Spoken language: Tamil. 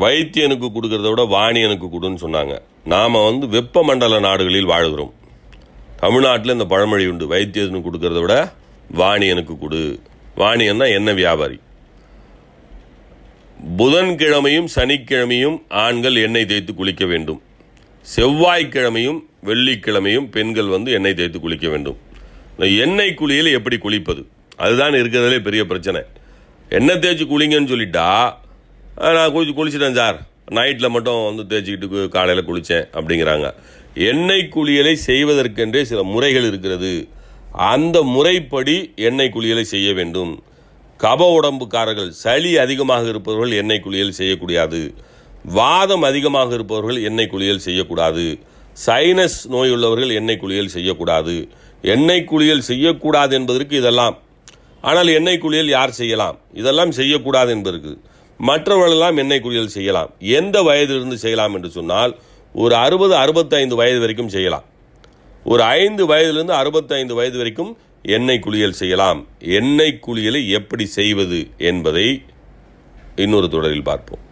வைத்தியனுக்கு கொடுக்கறத விட வாணியனுக்கு கொடுன்னு சொன்னாங்க. நாம் வந்து வெப்பமண்டல நாடுகளில் வாழ்கிறோம். தமிழ்நாட்டில் இந்த பழமொழி உண்டு. வைத்தியனுக்கு கொடுக்கறத விட வாணியனுக்கு கொடு. வாணியன்னா என்ன வியாபாரி? புதன்கிழமையும் சனிக்கிழமையும் ஆண்கள் எண்ணெய் தேய்த்து குளிக்க வேண்டும். செவ்வாய்க்கிழமையும் வெள்ளிக்கிழமையும் பெண்கள் வந்து எண்ணெய் தேய்த்து குளிக்க வேண்டும். இந்த எண்ணெய் குளியில் எப்படி குளிப்பது? அதுதான் இருக்கிறதுலே பெரிய பிரச்சனை. எண்ணெய் தேய்ச்சி குளிங்கன்னு சொல்லிட்டா நான் குளிச்சு குளிச்சிட்டேன் சார். நைட்டில் மட்டும் வந்து தேய்ச்சிக்கிட்டு காலையில் குளித்தேன் அப்படிங்கிறாங்க. எண்ணெய் குளியலை செய்வதற்கென்றே சில முறைகள் இருக்கிறது. அந்த முறைப்படி எண்ணெய் குளியலை செய்ய வேண்டும். கப உடம்புக்காரர்கள் சளி அதிகமாக இருப்பவர்கள் எண்ணெய் குளியல் செய்யக்கூடாது. வாதம் அதிகமாக இருப்பவர்கள் எண்ணெய் குளியல் செய்யக்கூடாது. சைனஸ் நோய் உள்ளவர்கள் எண்ணெய் குளியல் செய்யக்கூடாது. எண்ணெய் குளியல் செய்யக்கூடாது என்பதற்கு இதெல்லாம் ஆனால் எண்ணெய் குளியல் யார் செய்யலாம்? இதெல்லாம் செய்யக்கூடாது என்பதற்கு. மற்றவர்களெல்லாம் எண்ணெய் குளியல் செய்யலாம். எந்த வயதிலிருந்து செய்யலாம் என்று சொன்னால் ஒரு அறுபது அறுபத்தைந்து வயது வரைக்கும் செய்யலாம். ஒரு ஐந்து வயதிலிருந்து அறுபத்தைந்து வயது வரைக்கும் எண்ணெய் குளியல் செய்யலாம். எண்ணெய் குளியலை எப்படி செய்வது என்பதை இன்னொரு தொடரில் பார்ப்போம்.